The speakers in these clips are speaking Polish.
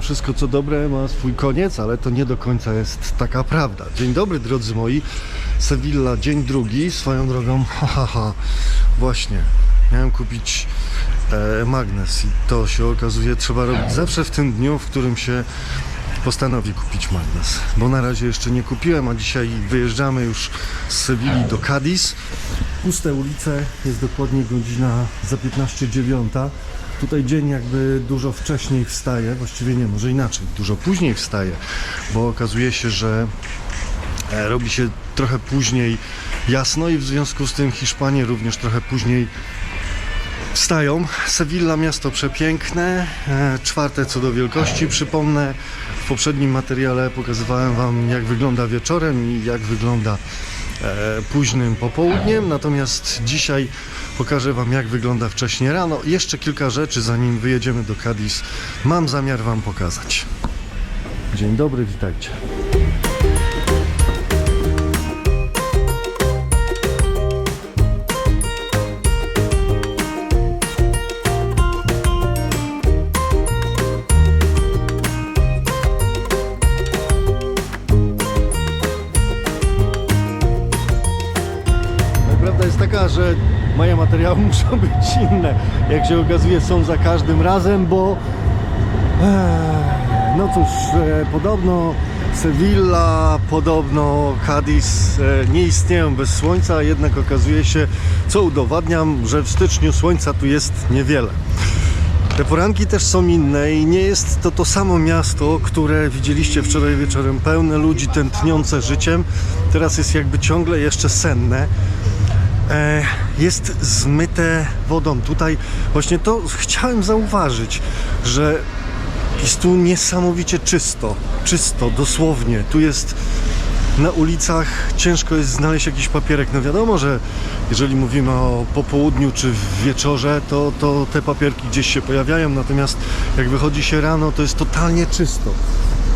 wszystko co dobre ma swój koniec, ale to nie do końca jest taka prawda. Dzień dobry drodzy moi, Sevilla, dzień drugi, swoją drogą, ha, ha, ha. właśnie, miałem kupić e, magnes i to się okazuje trzeba robić zawsze w tym dniu, w którym się postanowi kupić magnes, bo na razie jeszcze nie kupiłem, a dzisiaj wyjeżdżamy już z Sewilli do Cadiz. Puste ulice, jest dokładnie godzina za 15.09. Tutaj dzień jakby dużo wcześniej wstaje, właściwie nie, może inaczej, dużo później wstaje, bo okazuje się, że e, robi się trochę później jasno i w związku z tym Hiszpanie również trochę później wstają. Sevilla miasto przepiękne, e, czwarte co do wielkości. Przypomnę, w poprzednim materiale pokazywałem Wam jak wygląda wieczorem i jak wygląda e, późnym popołudniem, natomiast dzisiaj pokażę Wam jak wygląda wcześnie rano. Jeszcze kilka rzeczy zanim wyjedziemy do Cadiz mam zamiar Wam pokazać. Dzień dobry, witajcie. Muszą być inne. Jak się okazuje, są za każdym razem, bo no cóż, e, podobno Sevilla, podobno Cadiz e, nie istnieją bez słońca, jednak okazuje się, co udowadniam, że w styczniu słońca tu jest niewiele. Te poranki też są inne i nie jest to to samo miasto, które widzieliście wczoraj wieczorem, pełne ludzi tętniące życiem. Teraz jest jakby ciągle jeszcze senne. E, jest zmyte wodą. Tutaj właśnie to chciałem zauważyć, że jest tu niesamowicie czysto. Czysto, dosłownie. Tu jest na ulicach ciężko jest znaleźć jakiś papierek. No wiadomo, że jeżeli mówimy o popołudniu czy wieczorze, to, to te papierki gdzieś się pojawiają, natomiast jak wychodzi się rano, to jest totalnie czysto.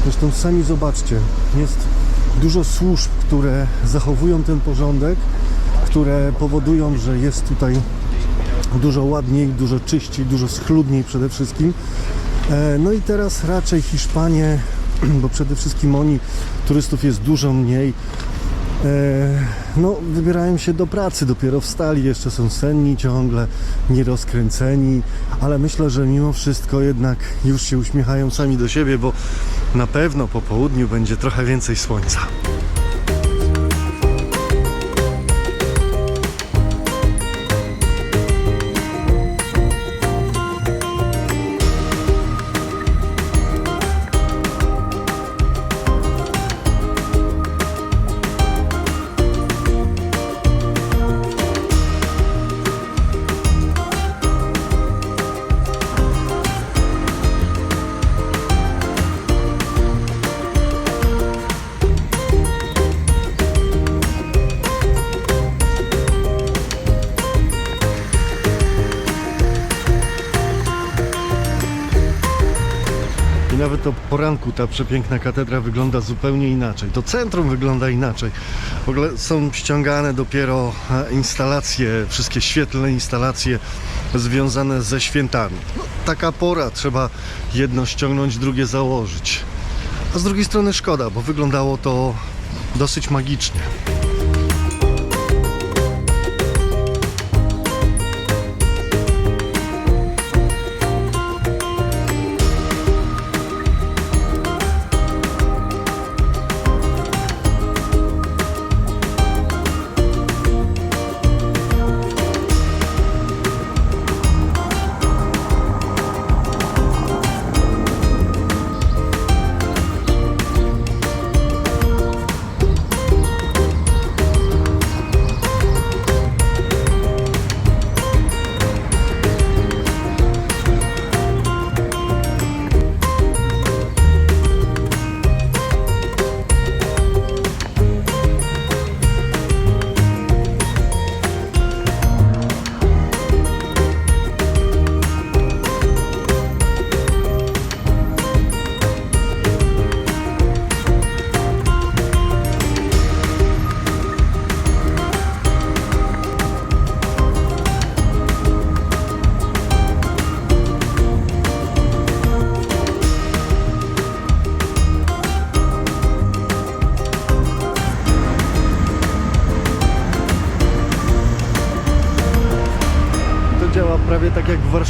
Zresztą sami zobaczcie, jest dużo służb, które zachowują ten porządek, które powodują, że jest tutaj dużo ładniej, dużo czyściej, dużo schludniej przede wszystkim. E, No i teraz raczej Hiszpanie, bo przede wszystkim oni, turystów jest dużo mniej, e, no wybierają się do pracy, dopiero wstali, jeszcze są senni ciągle, nierozkręceni, ale myślę, że mimo wszystko jednak już się uśmiechają sami do siebie, bo na pewno po południu będzie trochę więcej słońca. Nawet o poranku ta przepiękna katedra wygląda zupełnie inaczej. To centrum wygląda inaczej. W ogóle są ściągane dopiero e, instalacje, wszystkie świetlne instalacje związane ze świętami. No, taka pora, trzeba jedno ściągnąć, drugie założyć. A z drugiej strony szkoda, bo wyglądało to dosyć magicznie.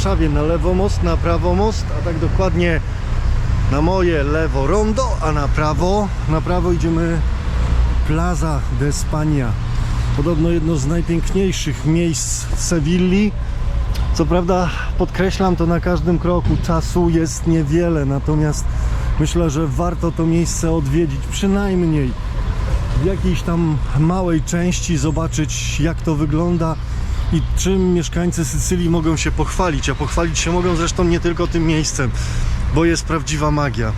Warszawie, na lewo most, na prawo most, a tak dokładnie na moje lewo rondo, a na prawo, na prawo idziemy Plaza de España. Podobno jedno z najpiękniejszych miejsc w Sewilli. Co prawda podkreślam to na każdym kroku, czasu jest niewiele, natomiast myślę, że warto to miejsce odwiedzić przynajmniej w jakiejś tam małej części, zobaczyć jak to wygląda i czym mieszkańcy Sycylii mogą się pochwalić, a pochwalić się mogą zresztą nie tylko tym miejscem, bo jest prawdziwa magia.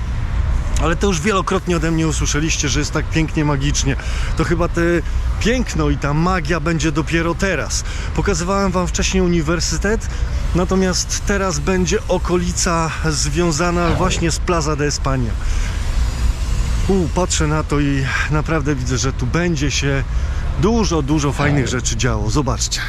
Ale to już wielokrotnie ode mnie usłyszeliście, że jest tak pięknie, magicznie. To chyba te piękno i ta magia będzie dopiero teraz. Pokazywałem Wam wcześniej uniwersytet, natomiast teraz będzie okolica związana właśnie z Plaza de España. U, patrzę na to i naprawdę widzę, że tu będzie się dużo, dużo fajnych rzeczy działo. Zobaczcie.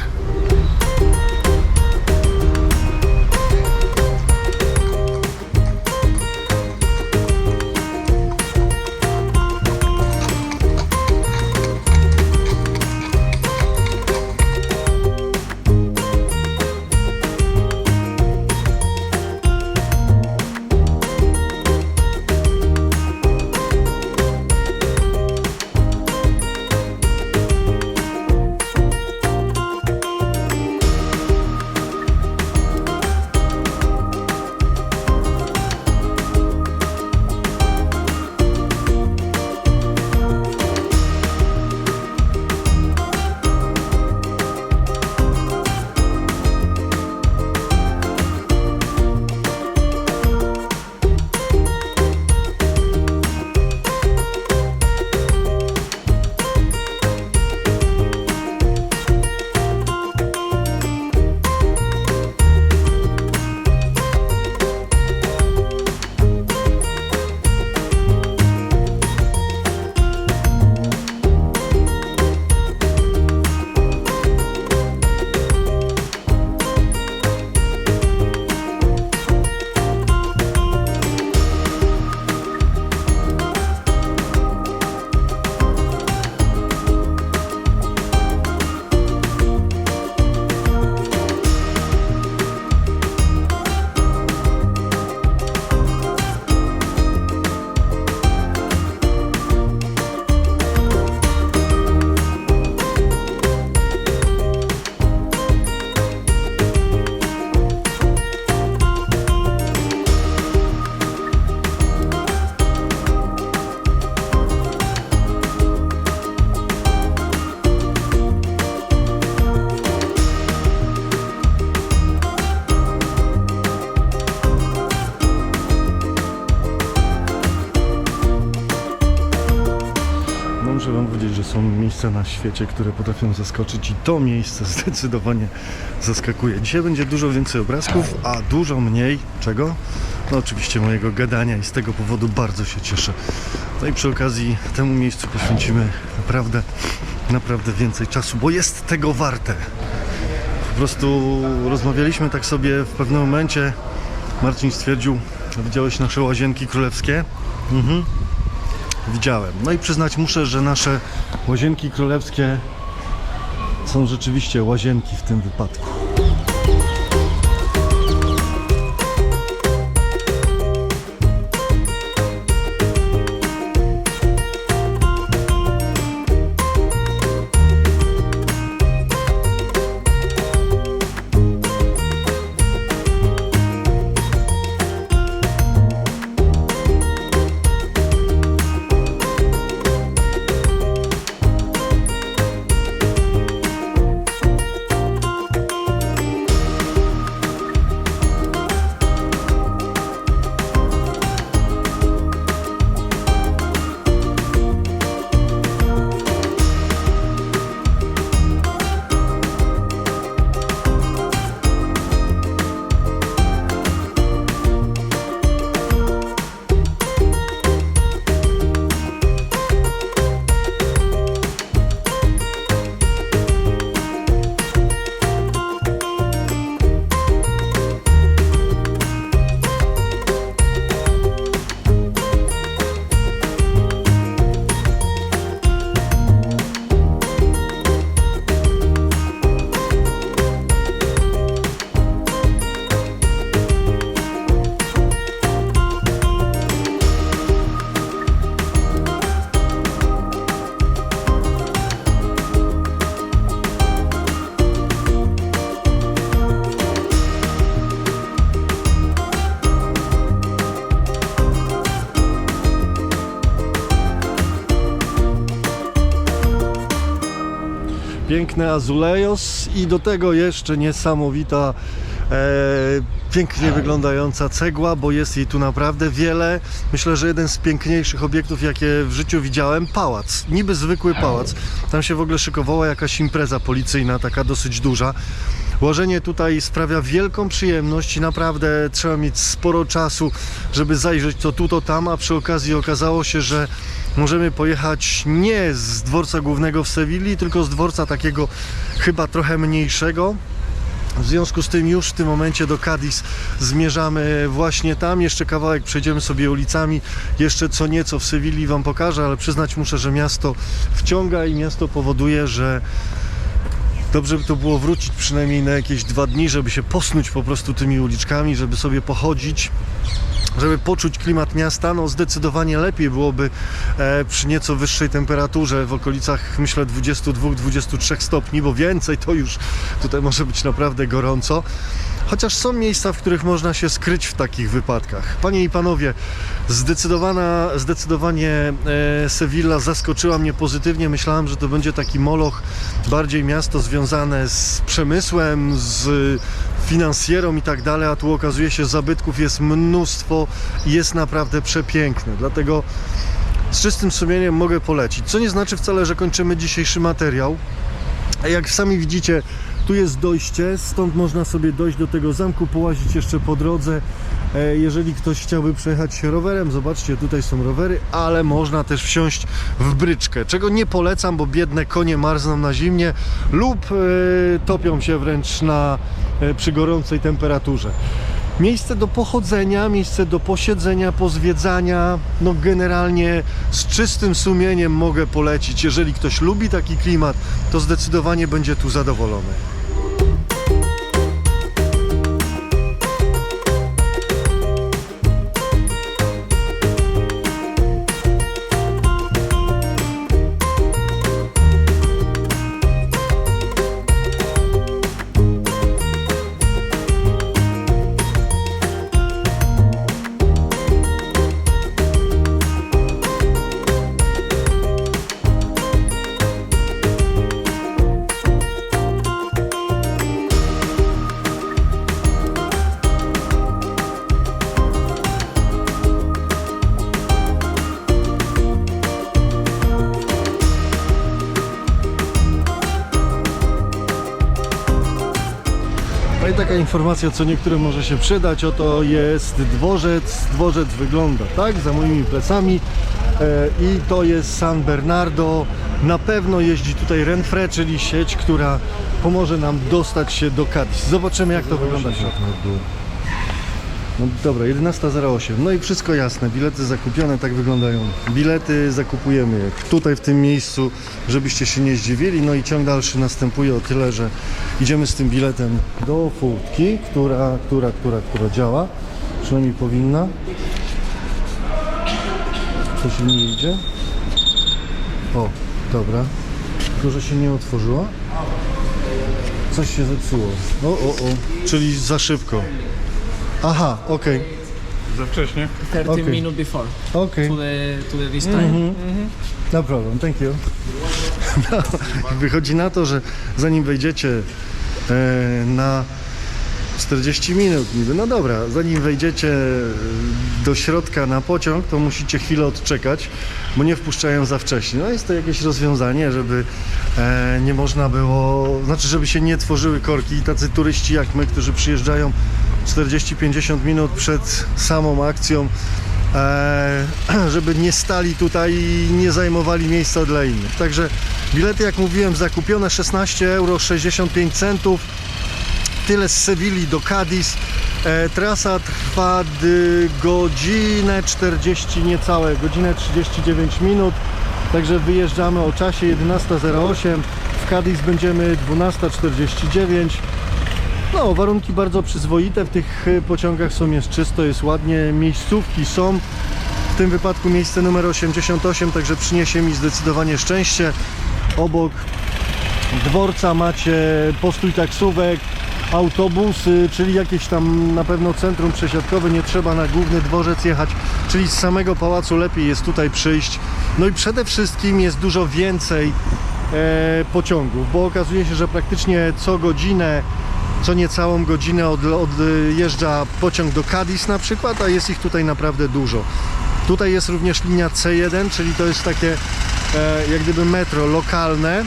Muszę wam powiedzieć, że są miejsca na świecie, które potrafią zaskoczyć i to miejsce zdecydowanie zaskakuje. Dzisiaj będzie dużo więcej obrazków, a dużo mniej czego? No oczywiście mojego gadania i z tego powodu bardzo się cieszę. No i przy okazji temu miejscu poświęcimy naprawdę, naprawdę więcej czasu, bo jest tego warte. Po prostu rozmawialiśmy tak sobie w pewnym momencie. Marcin stwierdził, widziałeś nasze łazienki królewskie? Mhm widziałem. No i przyznać muszę, że nasze łazienki królewskie są rzeczywiście łazienki w tym wypadku. Piękne azulejos i do tego jeszcze niesamowita, e, pięknie wyglądająca cegła, bo jest jej tu naprawdę wiele. Myślę, że jeden z piękniejszych obiektów, jakie w życiu widziałem, pałac. Niby zwykły pałac. Tam się w ogóle szykowała jakaś impreza policyjna, taka dosyć duża. Łożenie tutaj sprawia wielką przyjemność i naprawdę trzeba mieć sporo czasu, żeby zajrzeć to tu, to tam, a przy okazji okazało się, że możemy pojechać nie z dworca głównego w Sewilli, tylko z dworca takiego chyba trochę mniejszego. W związku z tym już w tym momencie do Cadiz zmierzamy właśnie tam. Jeszcze kawałek przejdziemy sobie ulicami. Jeszcze co nieco w Sewilli Wam pokażę, ale przyznać muszę, że miasto wciąga i miasto powoduje, że Dobrze by to było wrócić przynajmniej na jakieś dwa dni, żeby się posnuć po prostu tymi uliczkami, żeby sobie pochodzić, żeby poczuć klimat miasta. No zdecydowanie lepiej byłoby e, przy nieco wyższej temperaturze w okolicach myślę 22-23 stopni, bo więcej to już tutaj może być naprawdę gorąco. Chociaż są miejsca, w których można się skryć w takich wypadkach. Panie i panowie, zdecydowana, zdecydowanie e, Sevilla zaskoczyła mnie pozytywnie. Myślałem, że to będzie taki moloch, bardziej miasto związane z przemysłem, z finansjerą i tak dalej, a tu okazuje się, zabytków jest mnóstwo i jest naprawdę przepiękne. Dlatego z czystym sumieniem mogę polecić. Co nie znaczy wcale, że kończymy dzisiejszy materiał. Jak sami widzicie, tu jest dojście, stąd można sobie dojść do tego zamku, połazić jeszcze po drodze. E, Jeżeli ktoś chciałby przejechać się rowerem, zobaczcie, tutaj są rowery, ale można też wsiąść w bryczkę, czego nie polecam, bo biedne konie marzną na zimnie lub e, topią się wręcz na, e, przy gorącej temperaturze. Miejsce do pochodzenia, miejsce do posiedzenia, pozwiedzania. No generalnie z czystym sumieniem mogę polecić. Jeżeli ktoś lubi taki klimat, to zdecydowanie będzie tu zadowolony. Informacja, co niektórym może się przydać, oto jest dworzec. Dworzec wygląda tak, za moimi plecami e, i to jest San Bernardo. Na pewno jeździ tutaj Renfre, czyli sieć, która pomoże nam dostać się do Cadiz. Zobaczymy jak to wygląda w środku. No dobra, 11.08. No i wszystko jasne. Bilety zakupione, tak wyglądają. Bilety zakupujemy tutaj w tym miejscu, żebyście się nie zdziwili. No i ciąg dalszy następuje o tyle, że idziemy z tym biletem do furtki, która, która, która, która działa. Przynajmniej powinna. To się nie idzie. O, dobra. Tylko, że się nie otworzyła. Coś się zepsuło. O, o, o. Czyli za szybko. Aha, okej, Za wcześnie. 30 Okay. minutes before okej. to the to the this time. No problem, thank you. No, wychodzi na to, że zanim wejdziecie e, na 40 minut niby, no dobra, zanim wejdziecie e, do środka na pociąg, to musicie chwilę odczekać, bo nie wpuszczają za wcześnie. No jest to jakieś rozwiązanie, żeby e, nie można było, znaczy żeby się nie tworzyły korki i tacy turyści jak my, którzy przyjeżdżają 40-50 minut przed samą akcją, e, żeby nie stali tutaj i nie zajmowali miejsca dla innych. Także bilety, jak mówiłem, zakupione 16 euro 65 centów. Tyle z Sewilli do Cadiz. E, trasa trwa godzinę 40 niecałe, godzinę 39 minut. Także wyjeżdżamy o czasie 11.08. W Cadiz będziemy 12.49. No, warunki bardzo przyzwoite. W tych e, pociągach są jest czysto, jest ładnie. Miejscówki są. W tym wypadku miejsce numer 88, także przyniesie mi zdecydowanie szczęście. Obok dworca macie postój taksówek, autobusy, czyli jakieś tam na pewno centrum przesiadkowe. Nie trzeba na główny dworzec jechać, czyli z samego pałacu lepiej jest tutaj przyjść. No i przede wszystkim jest dużo więcej e, pociągów, bo okazuje się, że praktycznie co godzinę, co niecałą godzinę od, odjeżdża pociąg do Cadiz na przykład, a jest ich tutaj naprawdę dużo. Tutaj jest również linia C1, czyli to jest takie e, jak gdyby metro lokalne,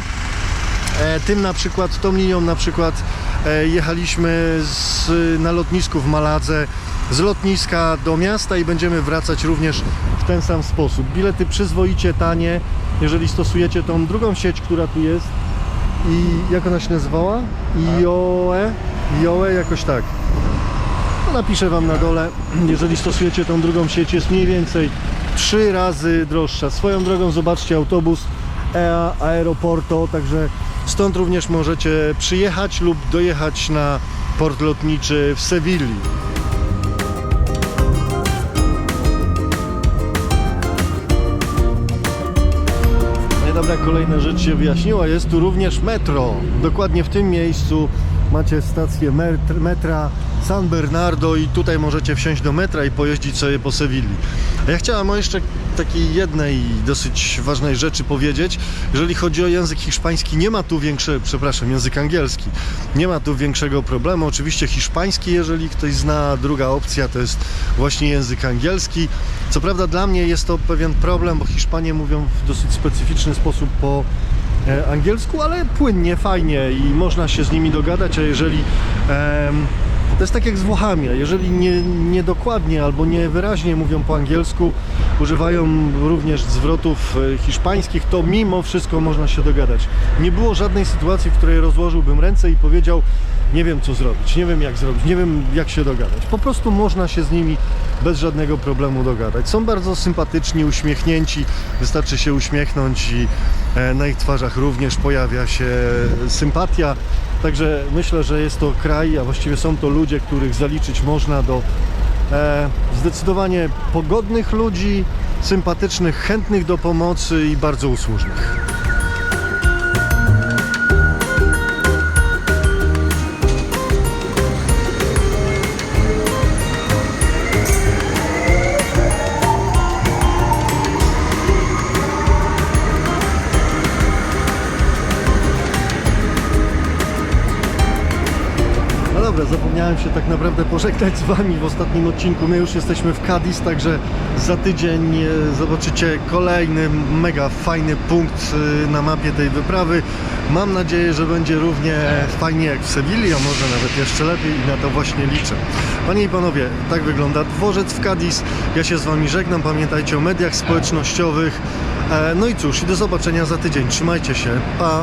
E, tym na przykład, tą linią na przykład e, jechaliśmy z, na lotnisku w Maladze z lotniska do miasta i będziemy wracać również w ten sam sposób. Bilety przyzwoicie tanie, jeżeli stosujecie tą drugą sieć, która tu jest i jak ona się nazywała? IOE? IOE jakoś tak. Napiszę Wam na dole, jeżeli stosujecie tą drugą sieć, jest mniej więcej trzy razy droższa. Swoją drogą zobaczcie autobus EA Aeroporto, także stąd również możecie przyjechać lub dojechać na port lotniczy w Sewilli. Kolejna rzecz się wyjaśniła. Jest tu również metro. Dokładnie w tym miejscu macie stację metr- metra San Bernardo i tutaj możecie wsiąść do metra i pojeździć sobie po Sewilli. A ja chciałem jeszcze takiej jednej dosyć ważnej rzeczy powiedzieć. Jeżeli chodzi o język hiszpański, nie ma tu większego, przepraszam, język angielski. Nie ma tu większego problemu. Oczywiście hiszpański, jeżeli ktoś zna, druga opcja to jest właśnie język angielski. Co prawda dla mnie jest to pewien problem, bo Hiszpanie mówią w dosyć specyficzny sposób po angielsku, ale płynnie, fajnie i można się z nimi dogadać, a jeżeli to jest tak jak z Włochami, a jeżeli nie, niedokładnie albo niewyraźnie mówią po angielsku, używają również zwrotów e, hiszpańskich, to mimo wszystko można się dogadać. Nie było żadnej sytuacji, w której rozłożyłbym ręce i powiedział nie wiem co zrobić, nie wiem jak zrobić, nie wiem jak się dogadać. Po prostu można się z nimi bez żadnego problemu dogadać. Są bardzo sympatyczni, uśmiechnięci, wystarczy się uśmiechnąć i e, na ich twarzach również pojawia się sympatia. Także myślę, że jest to kraj, a właściwie są to ludzie, których zaliczyć można do e, zdecydowanie pogodnych ludzi, sympatycznych, chętnych do pomocy i bardzo usłużnych. Zapomniałem się tak naprawdę pożegnać z Wami w ostatnim odcinku. My już jesteśmy w Cadiz, także za tydzień e, zobaczycie kolejny mega fajny punkt e, na mapie tej wyprawy. Mam nadzieję, że będzie równie fajnie jak w Sewilli, a może nawet jeszcze lepiej i na to właśnie liczę. Panie i Panowie, tak wygląda dworzec w Cadiz. Ja się z Wami żegnam. Pamiętajcie o mediach społecznościowych. E, No i cóż, i do zobaczenia za tydzień. Trzymajcie się. Pa!